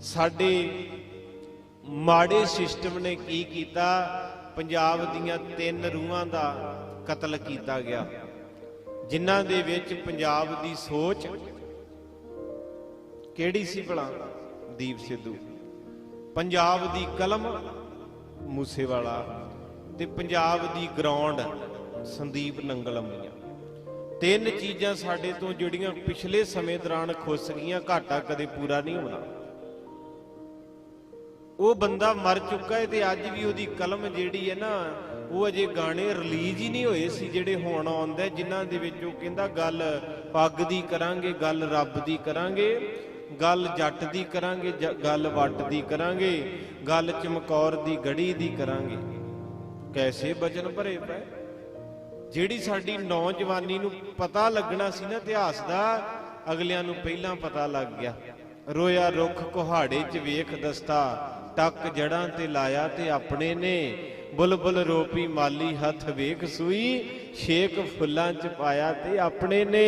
ਸਾਡੇ ਮਾੜੇ ਸਿਸਟਮ ਨੇ ਕੀ ਕੀਤਾ? ਪੰਜਾਬ ਦੀਆਂ ਤਿੰਨ ਰੂਹਾਂ ਦਾ ਕਤਲ ਕੀਤਾ ਗਿਆ। ਜਿਨ੍ਹਾਂ ਦੇ ਵਿੱਚ ਪੰਜਾਬ ਦੀ ਸੋਚ ਕਿਹੜੀ ਸੀ ਭਲਾ? ਦੀਪ ਸਿੱਧੂ। ਪੰਜਾਬ ਦੀ ਕਲਮ ਮੂਸੇਵਾਲਾ ਤੇ ਪੰਜਾਬ ਦੀ ਗਰਾਊਂਡ ਸੰਦੀਪ ਨੰਗਲਮੀਆਂ ਤਿੰਨ ਚੀਜ਼ਾਂ ਸਾਡੇ ਤੋਂ ਜਿਹੜੀਆਂ ਪਿਛਲੇ ਸਮੇਂ ਦੌਰਾਨ ਖੁੱਸ ਗਈਆਂ, ਘਾਟਾ ਕਦੇ ਪੂਰਾ ਨਹੀਂ ਹੋਣਾ। ਉਹ ਬੰਦਾ ਮਰ ਚੁੱਕਾ ਹੈ ਤੇ ਅੱਜ ਵੀ ਉਹਦੀ ਕਲਮ ਜਿਹੜੀ ਹੈ ਨਾ, ਉਹ ਅਜੇ ਗਾਣੇ ਰਿਲੀਜ਼ ਹੀ ਨਹੀਂ ਹੋਏ ਸੀ ਜਿਹੜੇ ਹੁਣ ਆਉਂਦੇ ਜਿਨ੍ਹਾਂ ਦੇ ਵਿੱਚ ਉਹ ਕਹਿੰਦਾ ਗੱਲ ਪੱਗ ਦੀ ਕਰਾਂਗੇ, ਗੱਲ ਰੱਬ ਦੀ ਕਰਾਂਗੇ, ਗੱਲ ਜੱਟ ਦੀ ਕਰਾਂਗੇ ਗੱਲ ਵੱਟ ਦੀ ਕਰਾਂਗੇ, ਗੱਲ ਚਮਕੌਰ ਦੀ ਗੜੀ ਦੀ ਕਰਾਂਗੇ। ਕੈਸੇ ਬਚਨ ਭਰੇ ਪਏ? ਜਿਹੜੀ ਸਾਡੀ ਨੌਜਵਾਨੀ ਨੂੰ ਪਤਾ ਲੱਗਣਾ ਸੀ ਨਾ ਇਤਿਹਾਸ ਦਾ, ਅਗਲਿਆਂ ਨੂੰ ਪਹਿਲਾਂ ਪਤਾ ਲੱਗ ਗਿਆ। ਰੋਇਆ ਰੁੱਖ ਕੁਹਾੜੇ 'ਚ ਵੇਖ ਦਸਤਾ ਟੱਕ ਜੜਾਂ ਤੇ ਲਾਇਆ ਤੇ ਆਪਣੇ ਨੇ ਬੁਲਬੁਲ ਰੋਪੀ ਮਾਲੀ ਹੱਥ ਵੇਖ ਸੂਈ, ਛੇਕ ਫੁੱਲਾਂ 'ਚ ਪਾਇਆ ਤੇ ਆਪਣੇ ਨੇ